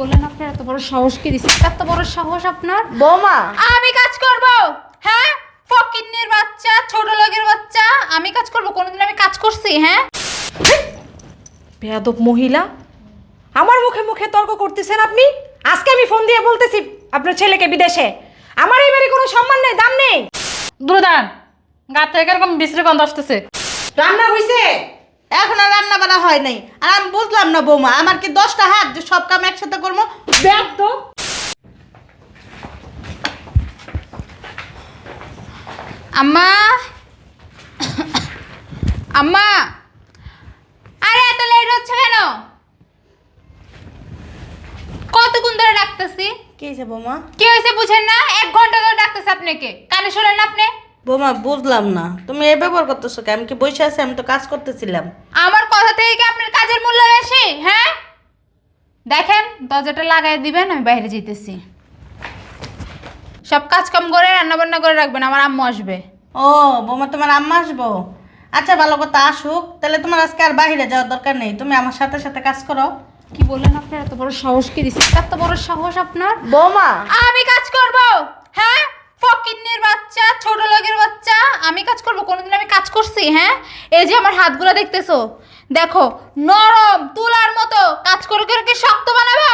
বললেন আপনার? এত বড় সাহস কি দিছে? এত বড় সাহস আপনার? বৌমা। আমি কাজ করব। হ্যাঁ? ফকিন্নির বাচ্চা ছোট লোকের বাচ্চা আমি কাজ করব? কোনোদিন আমি কাজ করছি হ্যাঁ? বেয়াদব মহিলা। আমার মুখে মুখে তর্ক করতেছেন আপনি? আজকে আমি ফোন দিয়ে বলতেছি আপনার ছেলেকে বিদেশে। আমার এই বাড়ি কোনো সম্মান নেই দাম নেই। দুরদান গা থেকে এরকম বিশ্রী গন্ধ আসতেছে। রান্না হয়েছে এখন রান্না বান্না হয় নাই। আর আমি বুঝলাম না বৌমা আমার কি দশটা হাত যে সব কাম একসাথে করব? বেয়াদব আম্মা। আম্মা। আরে এত লেট হচ্ছে কেন? কতক্ষণ ধরে ডাকতেছি? কি হয়েছে বৌমা? কি হয়েছে বুঝেন না এক ঘণ্টা ধরে ডাকতেছে আপনাকে। কানে শোনেন না আপনি? বৌমা বুঝলাম না। তুমি এই ব্যবহার করতেছো কে আমি কি বসে আছি? আমি তো কাজ করতেছিলাম। আমার কথা থেকে কি আপনার কাজের মূল্য বেশি? হ্যাঁ? দেখেন দরজাটা লাগাই দিবেন আমি বাইরে যেতেছি সব কাজ কাম করে রান্না বান্না করে রাখবেন আমার আম্মু আসবে। ও বোমা তোমার আম্মা আসব? আচ্ছা ভালো কথা আসুক। তাহলে তোমার আজকে আর বাইরে যাওয়ার দরকার নেই। তুমি আমার সাথে সাথে কাজ করো। কি বললেন আপনার এত বড় সাহস কি দিছে এত বড় সাহস আপনার? বৌমা! আমি কাজ করব! হ্যাঁ? বাচ্চা ছোট লোকের বাচ্চা আমি কাজ করব কোনোদিন আমি কাজ করছি হ্যাঁ? এই যে আমার হাতগুলো দেখতেছো দেখো নরম তুলার মতো কাজ করে করে কি শক্ত বানাবো?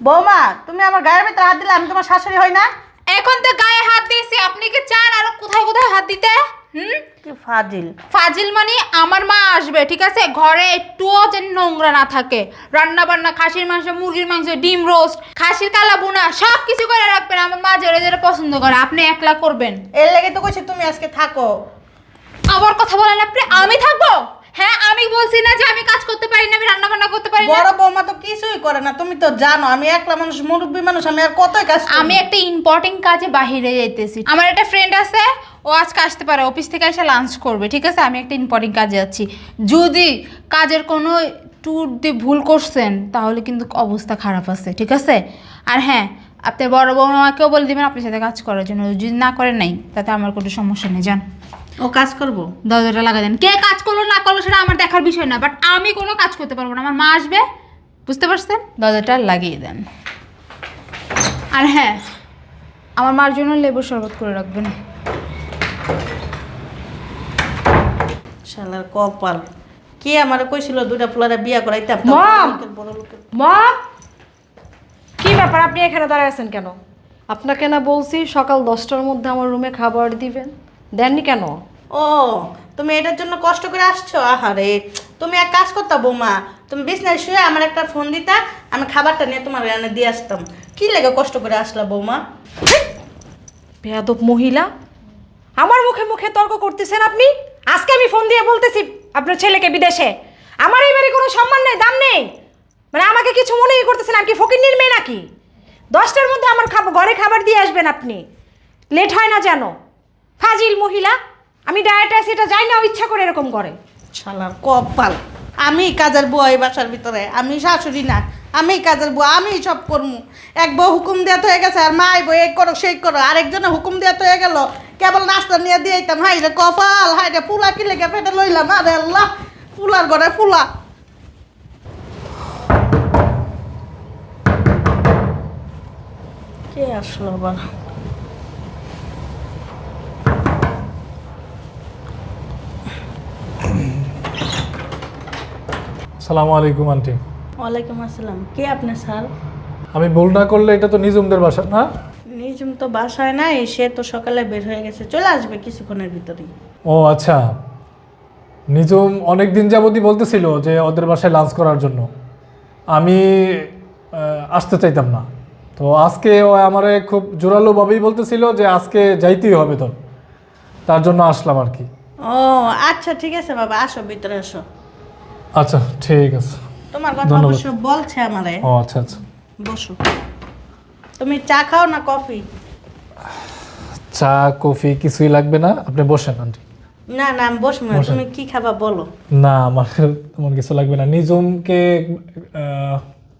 বৌমা তুমি আমার গায়ের ভিতরে হাত দিলে আমি তোমার শাশুড়ি হই না? এখন তো গায়ে হাত দিয়েছি আপনি কি চান আর কোথায় কোথায় হাত দিতে? হুম? কি ফাজিল? ফাজিল মানে আমার মা আসবে ঠিক আছে? ঘরে একটুও যেন নোংরা না থাকে। রান্না বান্না খাসির মাংস মুরগির মাংস ডিম রোস্ট খাসির কালা বুনা সব কিছু করে রাখবেন। আমার মা যেটা যেটা পছন্দ করে আপনি একলা করবেন। এর লাগে তো কইছি তুমি আজকে থাকো। আবার কথা বলেন আপনি আমি থাকব? হ্যাঁ আমি বলছি না যে আমি কাজ করতে পারি না আমি রান্না বান্না করতে পারি না। বড় বৌমা তো কিছুই করে না তুমি তো জানো আমি একলা মানুষ মুরব্বী মানুষ আমি আর কতই কাজ আমি একটা ইম্পর্টেন্ট কাজে বাহিরে যাইতেছি। আমার একটা ফ্রেন্ড আছে ও আজকে আসতে পারে অফিস থেকে এসে লাঞ্চ করবে ঠিক আছে? আমি একটা ইম্পর্টেন্ট কাজে যাচ্ছি। যদি কাজের কোনো ট্যুর দিয়ে ভুল করছেন তাহলে কিন্তু অবস্থা খারাপ আছে ঠিক আছে? আর হ্যাঁ আপনার বড় বৌমাকেও বলে দিবেন আপনার সাথে কাজ করার জন্য। যদি না করেন নাই তাতে আমার কোনো সমস্যা নেই যান ও কাজ করব? দরজাটা লাগা দেন। কে কাজ করল না করল সেটা আমার দেখার বিষয় না বাট আমি কোনো কাজ করতে পারব না। আমার মা আসবে বুঝতে পারছেন? দরজাটা লাগিয়ে দেন। আর হ্যাঁ আমার মার জন্য লেবুর শরবত করে রাখবেন। শালার কপাল। কে আমার কইছিল দুইটা ফুলারে বিয়া করাইতাম মম! লোকের বড় লোকের। মা! কি ব্যাপার? আপনি এখানে দাঁড়ায় আছেন কেন? আপনাকে না বলছি সকাল দশটার মধ্যে আমার রুমে খাবার দিবেন। দেননি কেন? ও তুমি এটার জন্য কষ্ট করে আসছো? আহারে তুমি এক কাজ করতা বৌমা তুমি বিছনায় শুয়ে আমার একটা ফোন দিতা আমি খাবারটা নিয়ে তোমার এনে দিয়ে আসতাম। কি লেগে কষ্ট করে আসলা বৌমা? বেয়াদব মহিলা। আমার মুখে মুখে তর্ক করতেছেন আপনি? আজকে আমি ফোন দিয়ে বলতেছি আপনার ছেলেকে বিদেশে। আমার এই বাড়ি কোনো সম্মান নেই দাম নেই। মানে আমাকে কিছু মনেই করতেছেন আর কি ফকির মেয়ে নাকি? দশটার মধ্যে আমার খাবার ঘরে খাবার দিয়ে আসবেন আপনি। লেট হয় না যেন। ফাজিল মহিলা আমি ডায়েট আছি এটা যাই না ও ইচ্ছা করে এরকম করে। শালার কপাল। আমি কাজের বুয়া এই বাসার ভিতরে আমি শাশুড়ি না আমি কাজের বুয়া আমি সব করমু। এক বউ হুকুম দেওয়া হয়ে গেছে আর মা বই এই করো সেই করো আরেকজনে হুকুম দেওয়া হয়ে গেল। কেবল নাস্তা নিয়ে দিয়ে দিতাম হাই রে কপাল হাই রে পুলা কি লেগে পেটে লইলাম আরে আল্লাহ পুলার ঘরে পুলা কে আসলো আবার? সালামু আলাইকুম আন্টি। ওয়ালাইকুম আসসালাম। কে আপনি স্যার? আমি ভুল না করলে এটা তো নিজুমদের বাসা না? নিজুম তো বাসায় নাই সে তো সকালে বের হয়ে গেছে। চলে আসবে কিছুক্ষণের ভিতরেই। ও আচ্ছা। নিজুম অনেক দিন যাবতই বলতেছিল যে ওদের বাসায় লাঞ্চ করার জন্য। আমি আহ, আসতে চাইতাম না। তো আজকে ও আমারে খুব জোরালোভাবেই বলতেছিল যে আজকে যাইতেই হবে তোর। তার জন্য আসলাম আর কি। ও আচ্ছা ঠিক আছে বাবা আসো ভিতরে আসো। আচ্ছা ঠিক আছে। তোমার কথা অবশ্য বলছে আমারে। ও আচ্ছা আচ্ছা। বসো। তুমি চা খাও না কফি? চা কফি কিছুই লাগবে না। আপনি বসেন আন্টি। না না আমি বসবো না। তুমি কি খাবা বলো। না আমার তেমন কিছু লাগবে না। নিজুমকে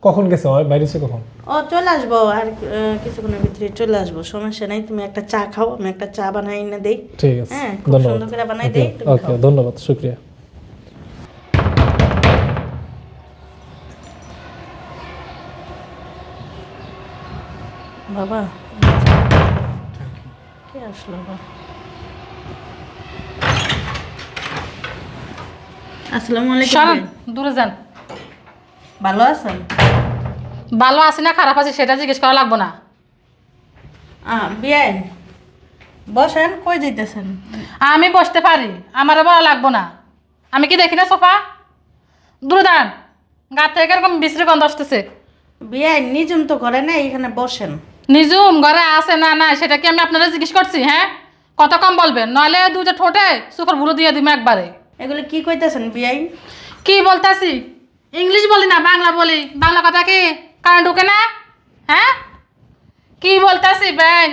কখন গেছে? হয় বাইরে সে কখন? ও চলে আসব। আর কিছুক্ষণের ভিতরে চলে আসব। সমস্যা নাই। তুমি একটা চা খাও। আমি একটা চা বানাই না দেই। ঠিক আছে। হ্যাঁ, সুন্দর করে বানাই দেই, ওকে ধন্যবাদ। শুক্রিয়া। বাবা। কে আসলো আসসালামু আলাইকুম দূরে যান। ভালো আছেন? ভালো আছি না খারাপ আছি সেটা জিজ্ঞেস করা লাগবো না। বিয়াই বসেন কই যাইতেছেন? আমি বসতে পারি আমারও বলা লাগবো না। আমি কি দেখি না সোফা? দূরে দাঁড়ান গা থেকে এরকম বিশ্রী গন্ধ আসতেছে। বিয়াই নিজম তো করে না এখানে বসেন। নিজুম ঘরে আছে না না সেটা কি আমি আপনারা জিজ্ঞেস করছি হ্যাঁ? কত কম বলবেন? নইলে দুইটা ঠোঁটে সুপার বুড়ো দিয়ে দিবে একবারে। এগুলো কি কইতেছেন বিয়াই কি বলতেছি? ইংলিশ বলি না বাংলা বলি। বাংলা কথা কি কারণ ঢুকে না? হ্যাঁ? কি বলতেছি ব্যাং?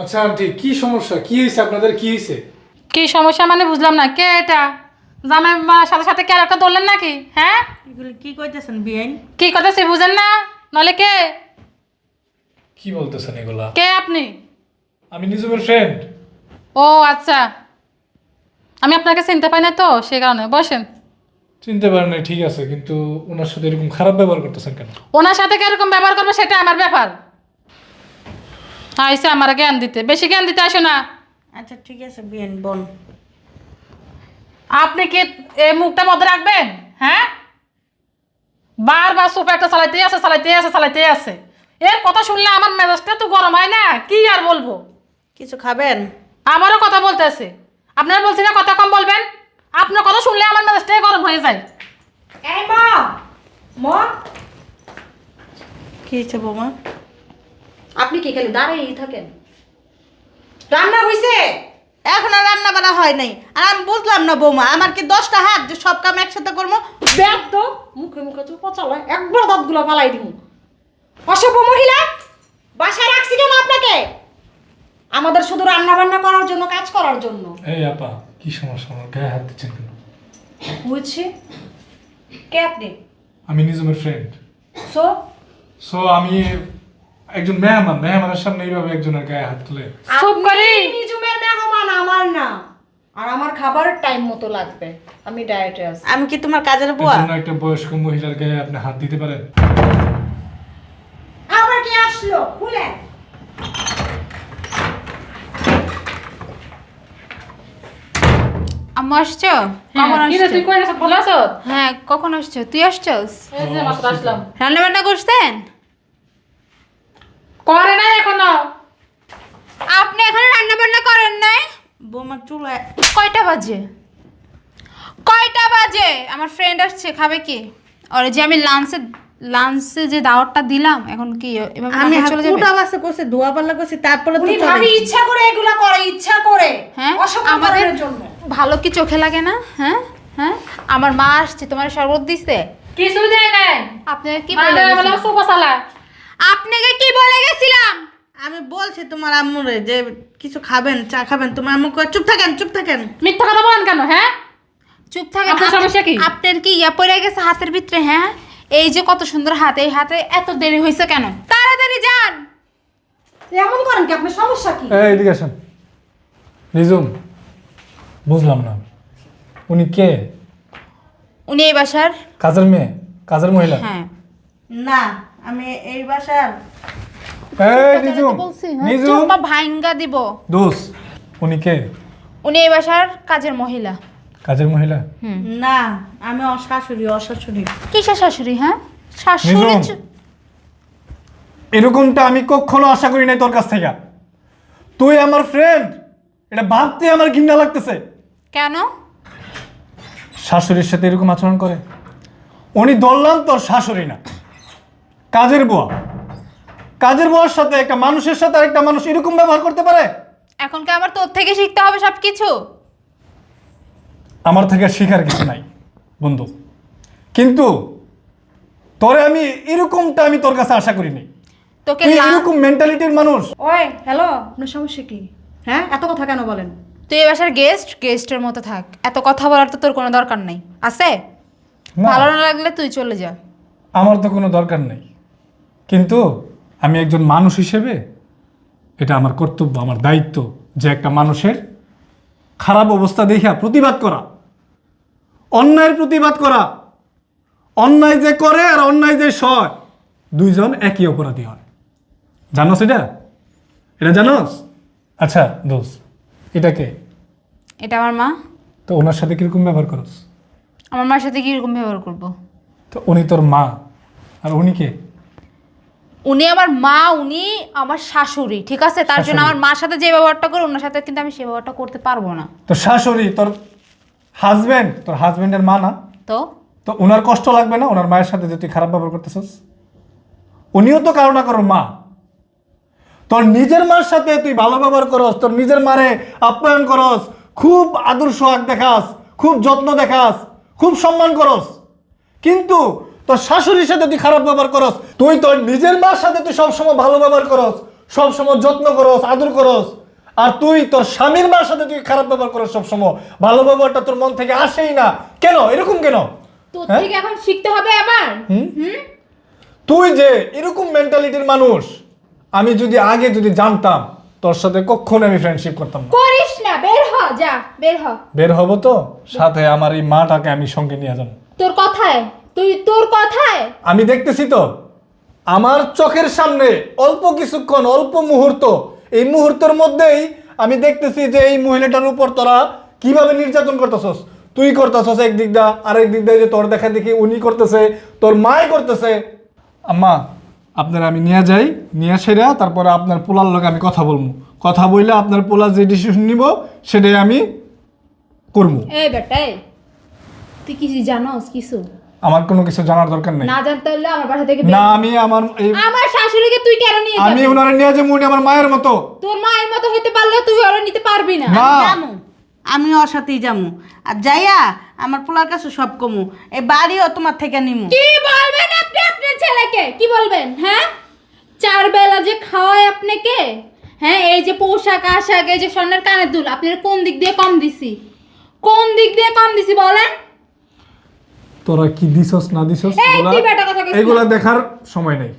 আচ্ছা আন্টি কি সমস্যা? কি হয়েছে আপনাদের? কি হয়েছে কি সমস্যা মানে বুঝলাম না কে এটা? জামাই মার সাথে সাথে কে আর একটা ধরলেন নাকি হ্যাঁ? এগুলো কি কইতেছেন বিয়াই কি করতেছি বুঝেন না? নলে কে? কি বলতেছেন এগুলা? কে আপনি? আমি নিজের ফ্রেন্ড ও আচ্ছা। আমি আপনাকে চিনতে পাই না তো সে কারণে। বসেন। চিনতে পারেন নাই ঠিক আছে কিন্তু ওনার সাথে এরকম খারাপ ব্যবহার করতেছেন কেন? ওনার সাথে কীরকম ব্যবহার করব সেটা আমার ব্যাপার। আইসে আমার জ্ঞান দিতে। বেশি জ্ঞান দিতে আসো না। আচ্ছা ঠিক আছে বিয়াই বোন। আপনি কি এই মুখটা মধ্যে রাখবেন? হ্যাঁ? বারবার সোফা একটা চালাইতেই আছে চালাইতেই আছে চালাইতেই আছে। এর কথা শুনলে আমার মেজাজটা তো গরম হয় না কি আর বলব? কিছু খাবেন? আমারও কথা বলতেছে আপনারা বলছি না কথা কম বলবেন? আপনার কথা শুনলে আমার মেজাজটাই গরম হয়ে যায়। এই মা মা। কি হয়েছে বৌমা? আপনি কি খালি দাঁড়িয়েই থাকেন? রান্না হইছে? এখন আর রান্না বান্না হয় নাই। আর আমি বুঝলাম না বৌমা আমার কি দশটা হাত যে সব কাম একসাথে করব? ব্যাগ তো মুখে মুখে তো পচালায় একবার দাঁতগুলো পালাই দিব অসভ্য মহিলা বাসায় রাখছি কেন আপনাকে? আমাদের শুধু রান্না বান্না করার জন্য কাজ করার জন্য। এই আপা কি সমস্যা? আমার গায়ে হাত দিচ্ছেন কেন? বুঝছি। কে আপনি? আমি নিজমের ফ্রেন্ড সো সো আমি একজন মেহমান। মেহমানের সামনে এইভাবে একজনের গায়ে হাত তুলে। চুপ করি। নিজুমের মেহমান আমার না। আর আমার খাবারের টাইম মতো লাগবে। আমি ডায়েটে আছি। আমি কি তোমার কাজের বুয়া? একটা বয়স্ক মহিলার গায়ে আপনি হাত দিতে পারেন? আসলো খুলেন আম্মু আসছো? কখন হ্যাঁ, কি রে, আসছো? তুই কই আছিস? ভালো আছো হ্যাঁ কখন আসছো? তুই আসছস? এই যে মাত্র আসলাম। রান্না বান্না করছেন? করে নাই এখনও। আপনি এখনও রান্না বান্না করেন নাই? বৌমার কয়টা বাজে? কয়টা বাজে? আমার ফ্রেন্ড আসছে খাবে কি? ওরে যে আমি লাঞ্চে লাঞ্চে যে দাওয়াতটা দিলাম এখন কি এভাবে আমি না চলে যাবে? কুটা বাসে করছি ধোয়া পাল্লা করছি তারপরে তো ভাবি ইচ্ছা করে এগুলা করে ইচ্ছা করে। হ্যাঁ? আমাদের জন্য। ভালো কি চোখে লাগে না? হ্যাঁ? হ্যাঁ? আমার মা আসছে তোমার শরবত দিছে? কিছু দেয় নাই। আপনাকে কি মানে বলে বলে গেছিলাম? সোফা চালা আপনাকে কি বলে গেছিলাম? আমি বলছি তোমার আম্মুরে যে কিছু খাবেন চা খাবেন। তোমার আম্মু কয়, চুপ থাকেন চুপ থাকেন। মিথ্যা কথা বলেন কেন হ্যাঁ? চুপ থাকেন। আপনার সমস্যা কি? আপনার কি ইয়া পড়ে গেছে হাতের ভিতরে হ্যাঁ? এই যে কত সুন্দর হাত এই হাতে এত দেরি হয়েছে কেন? তাড়াতাড়ি যান! এমন করেন কি? আপনার সমস্যা কি? এই এদিকে আসেন। নিজুম বুঝলাম না। উনি কে? উনি এই বাসার? কাজের মেয়ে? কাজের মহিলা? হ্যাঁ। না আমি এই বাসার। এই নিজুম হ্যাঁ, নিজুম ভাইঙ্গা দিব। দোষ উনি কে? উনি এই বাসার কাজের মহিলা। কাজের মহিলা? না আমি অশাশুড়ি অশাশুড়ি কিসের শাশুড়ি হ্যাঁ? শাশুড়ি নিজুম চ- এরকমটা আমি কখনো আশা করি নাই তোর কাছ থেকে। তুই আমার ফ্রেন্ড এটা ভাবতে আমার ঘৃণা লাগতেছে। কেন? শাশুড়ির সাথে এরকম আচরণ করে? উনি ধরলাম তোর শাশুড়ি না। কাজের বুয়া। কাজের বুয়ার সাথে একটা মানুষের সাথে একটা মানুষ এরকম ব্যবহার করতে পারে? এখন কি আমার তোর থেকে শিখতে হবে সব কিছু আমার থেকে শেখার কিছু নাই বন্ধু। কিন্তু তোরে আমি এরকমটা আমি তোর কাছে আশা করিনি। তোকে তুই এরকম মেন্টালিটির মানুষ। ওই হ্যালো আপনার সমস্যা কি? হ্যাঁ এত কথা কেন বলেন? তুই এই বাসার গেস্ট গেস্টের মতো থাক। এত কথা বলার তো তোর কোনো দরকার নেই। আছে? না, ভালো না লাগলে তুই চলে যা। আমার তো কোনো দরকার নেই। কিন্তু আমি একজন মানুষ হিসেবে এটা আমার কর্তব্য আমার দায়িত্ব যে একটা মানুষের খারাপ অবস্থা দেখিয়া প্রতিবাদ করা। অন্যায়ের প্রতিবাদ করা। অন্যায় যে করে আর অন্যায় যে সয় দুইজন একই অপরাধী হয়। জানো সেটা এটা জানোস? আচ্ছা দোষ এটাকে এটা আমার মা। তো ওনার সাথে কীরকম ব্যবহার করস? আমার মার সাথে কীরকম ব্যবহার করব। তো উনি তোর মা আর উনি কে? উনি আমার মা উনি আমার শাশুড়ি ঠিক আছে? তার জন্য আমার মার সাথে যে ব্যবহারটা করে ওনার সাথে কিন্তু আমি সে ব্যবহারটা করতে পারব না। তো শাশুড়ি তোর হাজবেন্ড তোর হাজবেন্ডের মা না? তো? তো ওনার কষ্ট লাগবে না? ওনার মায়ের সাথে যে তুই খারাপ ব্যবহার করতেছিস? উনিও তো কারও না কারোর মা। তোর নিজের মার সাথে তুই ভালো ব্যবহার করস তোর নিজের মারে আপ্যায়ন করস খুব আদর সোহাগ দেখাস খুব যত্ন দেখাস খুব সম্মান করস। কিন্তু তোর শাশুড়ির সাথে তুই খারাপ ব্যবহার করস তুই তোর নিজের মার সাথে তুই সবসময় ভালো ব্যবহার করস সবসময় যত্ন করস আদর করস। আর তুই তোর স্বামীর মার সাথে তুই খারাপ ব্যবহার করস সবসময়। ভালো ব্যবহারটা তোর মন থেকে আসেই না। কেন? এরকম কেন? তোর হ্যাঁ? থেকে এখন শিখতে হবে আবার তুই যে এরকম মেন্টালিটির মানুষ আমি যদি আগে যদি জানতাম তোর সাথে কখনো আমি ফ্রেন্ডশিপ করতাম। না করিস না বের হ যা বের হ। বের হব তো? সাথে আমার এই মাটাকে আমি সঙ্গে নিয়ে যাব। তোর কথায় তুই তোর কথায়। আমি দেখতেছি তো আমার চোখের সামনে অল্প কিছুক্ষণ অল্প মুহূর্ত এই মুহূর্তের মধ্যেই আমি দেখতেছি যে এই মহিলাটার উপর তোরা কীভাবে নির্যাতন করতেছস? তুই করতেছস এক দিক দা আরেক দিক দিয়ে যে তোর দেখা দেখি উনি করতেছে তোর মাই করতেছে। আম্মা আপনার আমি নিয়ে যাই নিয়ে সেরা তারপরে আপনার পোলার লোক আমি কথা বলব। কথা বললে আপনার পোলার যে ডিসিশন নিব সেটাই আমি করব। এই বেটা এই, তুই কিছু জানোস কিছু? আমার কোনো কিছু জানার দরকার নেই। না জানতে হলে আমার বাসা থেকে না আমি আমার এই আমার শাশুড়িকে তুই কেন নিয়ে যাবি? আমি ওনারা নিয়ে যাব উনি আমার মায়ের মতো। তোর মায়ের মতো হইতে পারলে তুই ওরা নিতে পারবি না। না। জামু আমি ওর সাথেই যামু আর যাইয়া আমার পোলার কাছে সব কমু। এই বাড়িও তোমার থেকে নিমু। কি বলবেন আপনি আপনার ছেলেকে? কি বলবেন হ্যাঁ? চার বেলা যে খাওয়ায় আপনাকে হ্যাঁ এই যে পোশাক আশাক এই যে স্বর্ণের কানের দুল আপনার কোন দিক দিয়ে কম দিছি? কোন দিক দিয়ে কম দিছি বলেন? তোরা কি দিছস না দিছস এগুলা- দেখার সময় নেই।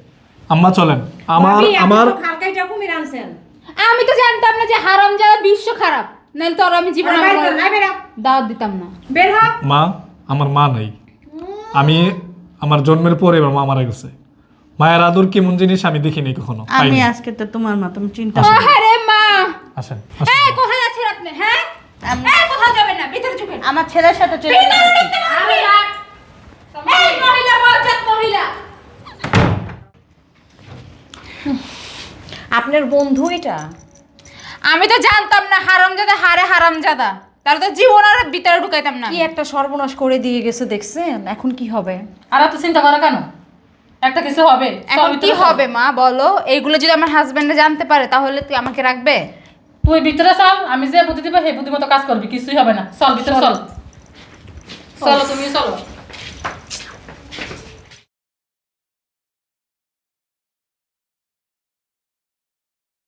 আম্মা চলেন। আমার আমার খালকাইটা কুমির আনছেন। আমি তো জানতাম না যে হারাম যারা বিশ্ব খারাপ। নাহলে তোর আমি জীবনে। দাওয়াত দিতাম না। বের হ। মা আমার মা নাই। আমি আমার জন্মের পরে আমার মা মারা গেছে। মায়ের আদর কেমন জিনিস আমি দেখিনি কখনো আমি আজকে তো তোমার মা তুমি চিন্তা আরে মা। আসেন আসেন। এই কোথায় যাচ্ছেন আপনি হ্যাঁ? এই কোথায় যাবেন না ভিতরে ঢুকেন। আমার ছেলের সাথে চলে আপনার বন্ধু এটা? আমি তো জানতাম না হারামজাদা হারে হারামজাদা। তাহলে তো জীবন আর ভিতরে ঢুকাইতাম না কি একটা সর্বনাশ করে দিয়ে গেছে দেখছেন? এখন কি হবে? আর এত চিন্তা করো কেন? একটা কিছু হবে এখন কি হবে। মা? বলো এইগুলো যদি আমার হাজবেন্ডে জানতে পারে তাহলে তুই আমাকে রাখবে? তুই ভিতরে চল আমি যে বুদ্ধি দিব সেই বুদ্ধি মতো কাজ করবি কিছুই হবে না। চল ভিতরে চল চলো। তুমি চলো।